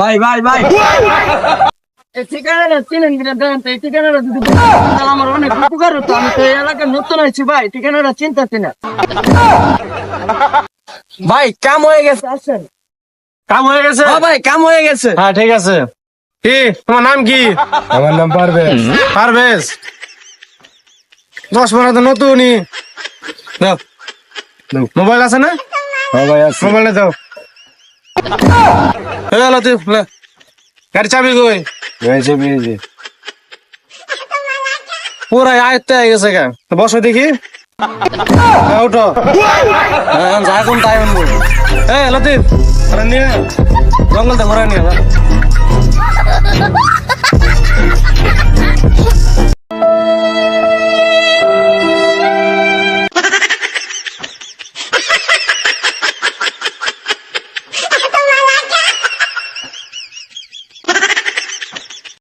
ভাই ভাই ভাই। এই ঠিকানাটা চিনেন তো এই ঠিকানাটা যদি আমার অনেক উপকার হতো। আমি তো এই এলাকার নতুন আছি ভাই ঠিকানাটা চিন্তাছি না। ভাই কাম হয়ে গেছে। আসেন। কাম হয়ে গেছে? হ্যাঁ ভাই কাম হয়ে গেছে। হ্যাঁ ঠিক আছে। কি তোমার নাম কি? আমার নাম পারভেজ। পারভেজ। দশ বারো তো নতুনই। দাও। মোবাইল আছে না? হ্যাঁ ভাই মোবাইলে দাও। হয়ে গেল তুই লে। গাড়ি চাবি কই? হয়েছে বেরিয়েছে পুরা আয়ত্তে হয়ে গেছে তো বসো দেখি। হ্যাঁ, উঠো। হ্যাঁ, যা কোন তাই আনব এ লতিফ। আরে নিয়ে জঙ্গল তো ঘুরে নিয়ে।